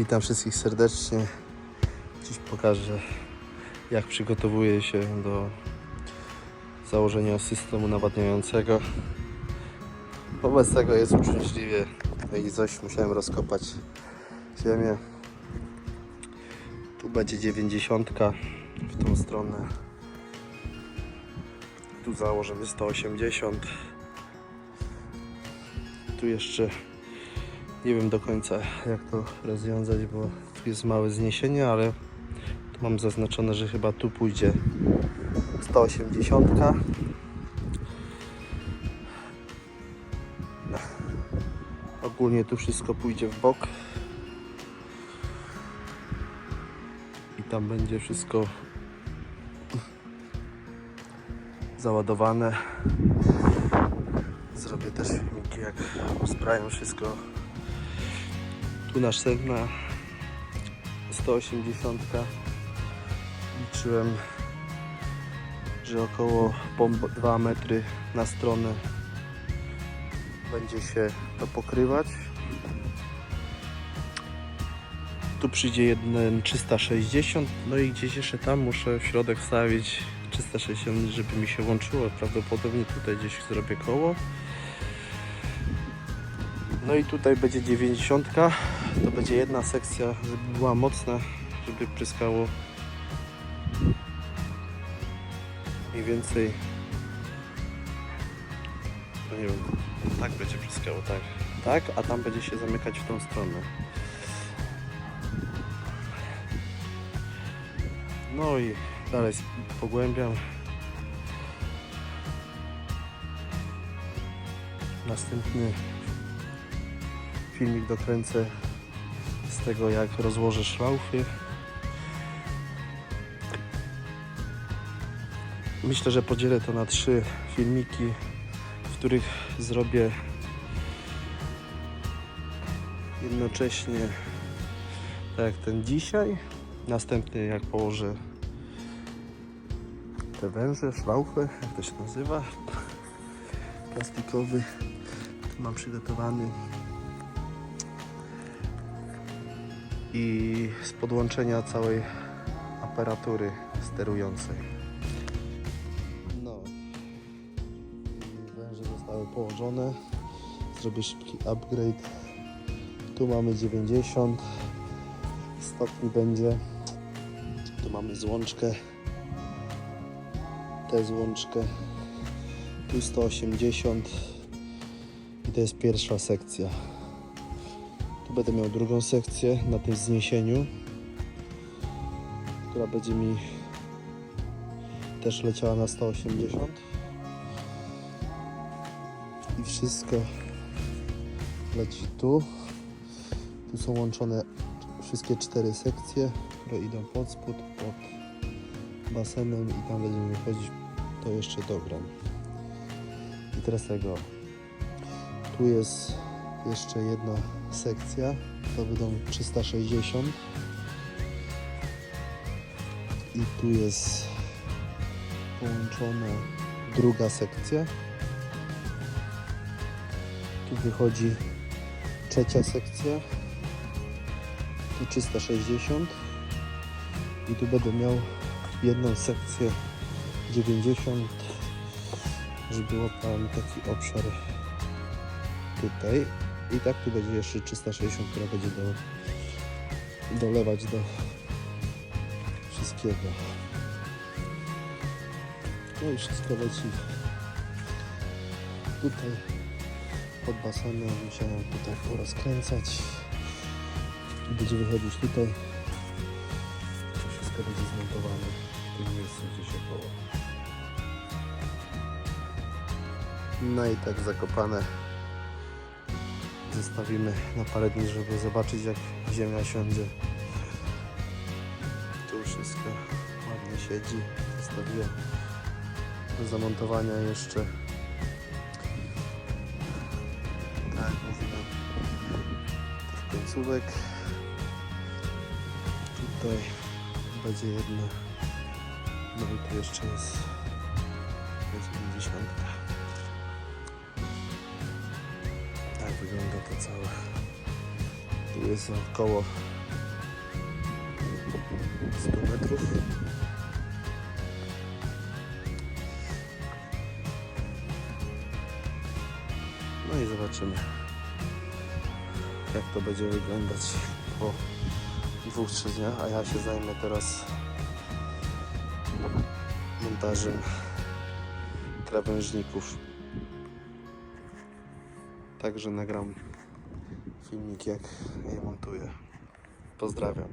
Witam wszystkich serdecznie. Dziś pokażę jak przygotowuję się do założenia systemu nawadniającego. Wobec tego jest uczciwie no i coś musiałem rozkopać ziemię. Tu będzie 90 w tą stronę. Tu założymy 180. Tu jeszcze nie wiem do końca jak to rozwiązać, bo tu jest małe zniesienie, ale tu mam zaznaczone, że chyba tu pójdzie 180. Ogólnie tu wszystko pójdzie w bok. I tam będzie wszystko załadowane. Zrobię też filmiki jak usprawiam wszystko tu następna 180 liczyłem że około pomp 2 metry na stronę będzie się to pokrywać. Tu przyjdzie jeden 360 no i gdzieś jeszcze tam muszę w środek wstawić 360 żeby mi się łączyło prawdopodobnie tutaj gdzieś zrobię koło no i tutaj będzie 90. To będzie jedna sekcja, żeby była mocna, żeby pryskało mniej więcej. No nie wiem, tak będzie pryskało, tak. Tak, a tam będzie się zamykać w tą stronę. No i dalej pogłębiam. Następny filmik dokręcę z tego jak rozłożę szlaufy. Myślę, że podzielę to na trzy filmiki, w których zrobię jednocześnie tak jak ten dzisiaj. Następny jak położę te węże, szlaufy, jak to się nazywa, plastikowy. Tu mam przygotowany i z podłączenia całej aparatury sterującej. No, węże zostały położone. Zrobię szybki upgrade. Tu mamy 90 stopni będzie. Tu mamy złączkę. Tę złączkę. Tu 180 i to jest pierwsza sekcja. Tu będę miał drugą sekcję na tym zniesieniu, która będzie mi też leciała na 180. I wszystko leci tu. Tu są łączone wszystkie cztery sekcje, które idą pod spód, pod basenem i tam będziemy wychodzić, to jeszcze dogram. I teraz tego. Tu jest jeszcze jedna sekcja, to będą 360 i tu jest połączona druga sekcja. Tu wychodzi trzecia sekcja. Tu 360 i tu będę miał jedną sekcję 90 żeby tam taki obszar tutaj i tak tu będzie jeszcze 360, która będzie do, dolewać do wszystkiego. No i wszystko leci tutaj pod basenem. Musiałem tutaj porozkręcać. Będzie wychodzić tutaj. To wszystko będzie zmontowane w tym miejscu gdzieś około. No i tak zakopane zostawimy na parę dni, żeby zobaczyć jak ziemia siądzie. Tu wszystko ładnie siedzi. Zostawiłem do zamontowania jeszcze. Tak, mówiłem. To w końcówek. Tutaj będzie jedna. No i tu jeszcze jest 90. Tak wygląda to całe. Tu jest około 100 metrów. No i zobaczymy, jak to będzie wyglądać po dwóch, trzech dniach, a ja się zajmę teraz montażem krawężników. Także nagram filmik jak je montuję. Pozdrawiam.